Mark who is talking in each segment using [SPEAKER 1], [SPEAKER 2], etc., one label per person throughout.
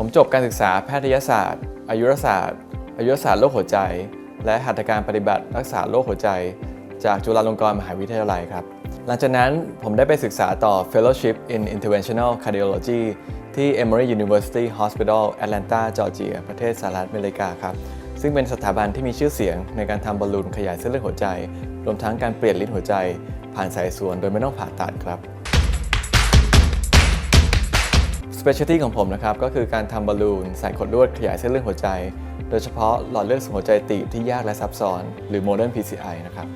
[SPEAKER 1] ผมจบการศึกษาแพทยศาสตร์ อายุรศาสตร์ อายุรศาสตร์โรคหัวใจ และหัตถการปฏิบัติรักษาโรคหัวใจ จากจุฬาลงกรณ์มหาวิทยาลัยครับ หลังจากนั้นผมได้ไปศึกษาต่อ Fellowship in Interventional Cardiology ที่ Emory University Hospital Atlanta Georgia ประเทศสหรัฐอเมริกาครับ ซึ่งเป็นสถาบันที่มีชื่อเสียงในการทำบอลลูนขยายเส้นเลือดหัวใจ รวมทั้งการเปลี่ยนลิ้นหัวใจ ผ่านสายส่วนโดยไม่ต้องผ่าตัดครับ Specialty ของผมนะครับก็คือการทำบอลลูนใส่ขดลวดขยายเส้นเลือดหัวใจ โดยเฉพาะหลอดเลือดหัวใจตีบที่ยากและซับซ้อน หรือ Modern PCI นะครับ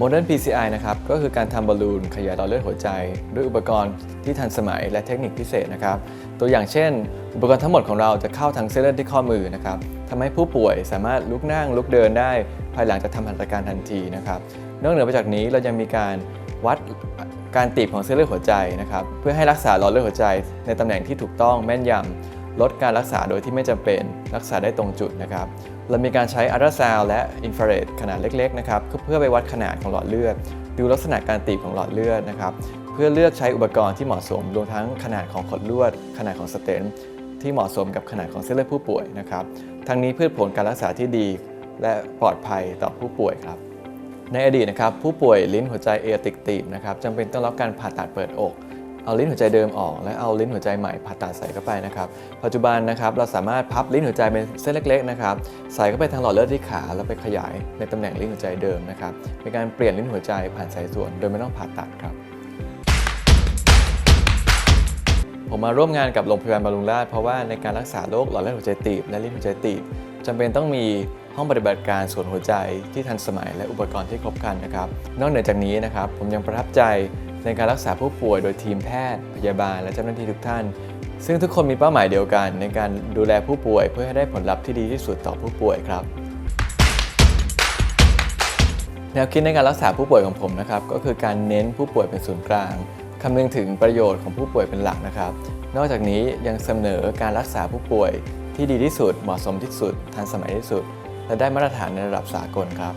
[SPEAKER 1] Modern PCI นะครับก็คือการทำบอลลูนขยายหลอดเลือดหัวใจ ด้วยอุปกรณ์ที่ทันสมัยและเทคนิคพิเศษนะครับตัวอย่างเช่น อุปกรณ์ทั้งหมดของเราจะเข้าทางเส้นเลือดที่ข้อมือนะครับทำให้ผู้ป่วยสามารถลุกนั่งลุกเดินได้ ภายหลังจากทำหัตถการทันทีนะครับนอกเหนือไปจากนี้เรายังมีการวัด การตีบของเส้นเลือดหัวใจนะครับเพื่อให้รักษาหลอดเลือดหัวใจ ในตำแหน่งที่ถูกต้องแม่นยำลดการรักษาโดยที่ไม่จำเป็นรักษาได้ตรงจุดนะครับเรามีการใช้อัลตราซาวด์และอินฟราเรดขนาดเล็กๆนะครับเพื่อไปวัดขนาดของหลอดเลือด ดูลักษณะการตีบของหลอดเลือดนะครับเพื่อเลือกใช้อุปกรณ์ที่เหมาะสมรวมทั้งขนาดของขดลวด ขนาดของสเตนที่เหมาะสมกับขนาดของเส้นเลือดผู้ป่วยนะครับทั้งนี้เพื่อผลการรักษาที่ดี และปลอดภัยต่อผู้ป่วยครับ ในอดีตนะครับผู้ป่วยลิ้นหัวใจเอติกตีบนะครับจำเป็นต้องรับการผ่าตัดเปิดอก เอาลิ้นหัวใจเดิมออก และเอาลิ้นหัวใจใหม่ผ่าตัดใส่เข้าไปนะครับปัจจุบันนะครับเราสามารถพับลิ้นหัวใจเป็นเส้นเล็กๆนะครับใส่เข้าไปทางหลอดเลือดที่ขาแล้วไปขยายในตำแหน่งลิ้นหัวใจเดิมนะครับเป็นการเปลี่ยนลิ้นหัวใจผ่านสายส่วน โดยไม่ต้องผ่าตัดครับผมมาร่วมงานกับโรงพยาบาลบำรุงราษฎร์เพราะว่าในการรักษาโรคหลอดเลือดหัวใจตีบและลิ้นหัวใจตีบจำเป็นต้องมี ห้องปฏิบัติการส่วนหัวใจที่ทันสมัยและอุปกรณ์ที่ครบครันนะครับ นอกเหนือจากนี้นะครับผมยังประทับใจในการรักษาผู้ป่วยโดยทีมแพทย์ พยาบาล และเจ้าหน้าที่ทุกท่าน ซึ่งทุกคนมีเป้าหมายเดียวกัน ในการดูแลผู้ป่วยเพื่อให้ได้ผลลัพธ์ที่ดีที่สุดต่อผู้ป่วยครับแนวคิดในการรักษาผู้ป่วยของผมนะครับก็คือการเน้นผู้ป่วยเป็นศูนย์กลางคำนึงถึงประโยชน์ของผู้ป่วยเป็นหลักนะครับ นอกจากนี้ยังเสนอการรักษาผู้ป่วยที่ดีที่สุดเหมาะสมที่สุด ทันสมัยที่สุด และได้มาตรฐานในระดับสากลครับ